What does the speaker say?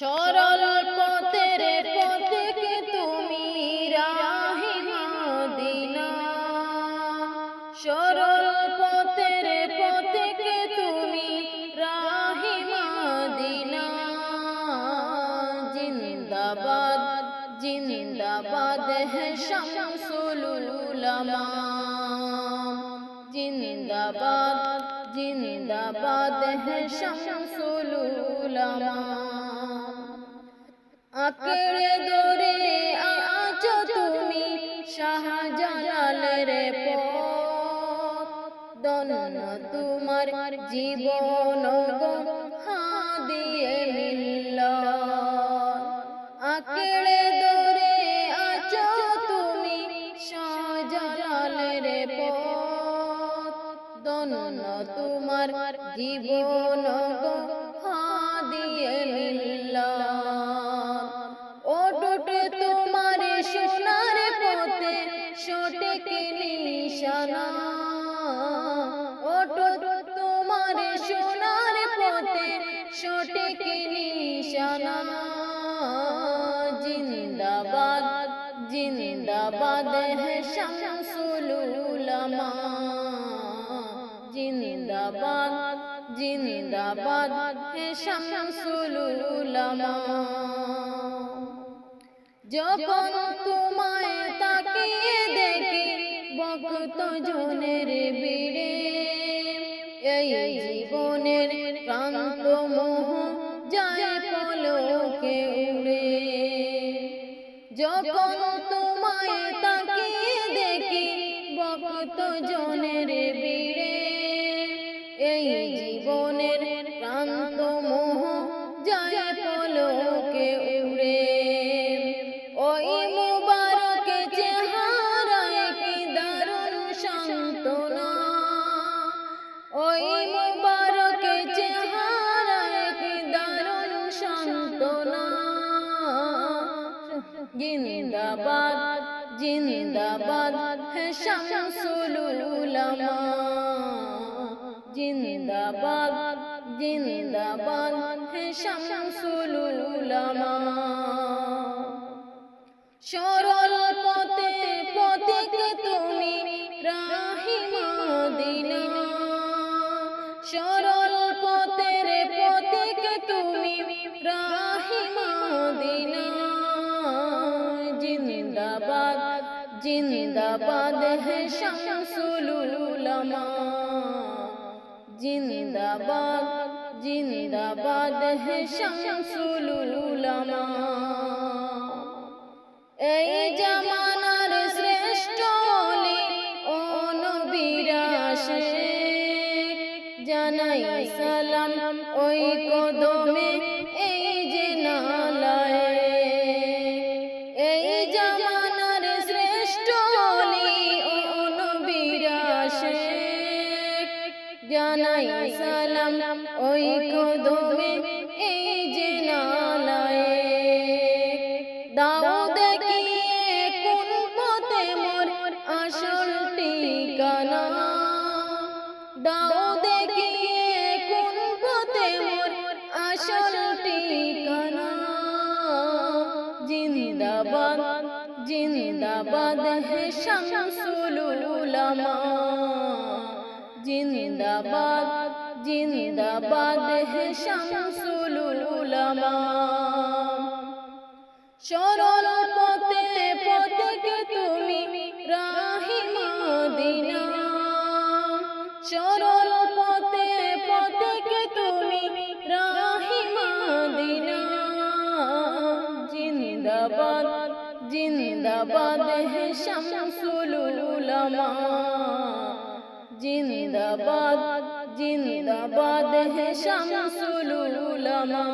সরল পথের পথকে তুমি রাহি মদিনা সরল পথের পথকে তুমি রাহি মদিনা জিন্দাবাদ জিন্দাবাদ শামসুল উলামা। জিন্দাবাদ জিন্দাবাদ শামসুল উলামা। আঁকড়ে ধরে আছো তুমি শাহজালালের পথ। দনন তোমার জীবন গো, হাদিয়ে মিল্ল আঁকড়ে ধরে আছো তুমি শাহজালালের পথ। দনন তোমার জীবন গো ওটুট তোমার সোনার পথে সঠিক নিশানা জিন্দাবাদ জিন্দাবাদ হে শামসুল জিন্দাবাদ জিন্দাবাদ হে শামসুল যখন তোমায় দেখি ভক্ত জনের বিড়ে এই জীবনের ক্রান্ত মোহ যায় পলকে উড়ে। যখন তোমায় তাকিয়ে দেখি ভক্ত জনের জিন্দাবাদ জিন্দাবাদ হে শামসুল উলামা জিন্দাবাদ জিন্দাবাদ হে শামসুল উলামা সরল পথে পথিকে তুমি রাহি মদিনা সরল জিন্দাবাদ জিন্দাবাদ হে শামসুল উলামা জিন্দাবাদ জিন্দাবাদ হে শামসুল উলামা এই জামানার শ্রেষ্ঠ ও নবীরাশে জানাই সালাম ওই কদমে জানাই সালাম, ওই কদমে এই যে নালায় দাও দেখিয়ে কোন পথে মোর আসল ঠিকানা। দাও দেখিয়ে কোন পথে মোর আসল ঠিকানা। জিন্দাবাদ জিন্দাবাদ হে শামসুল উলামা। জিন্দাবাদ জিন্দাবাদ হে শামসুল উলামা। সরল পথে পথকে তুমি রাহি মদিনা। সরল পথে পথকে তুমি রাহি মদিনা। জিন্দাবাদ জিন্দাবাদ হে শামসুল উলামা। জিন্দাবাদ জিন্দাবাদ হে শামসুল উলামা।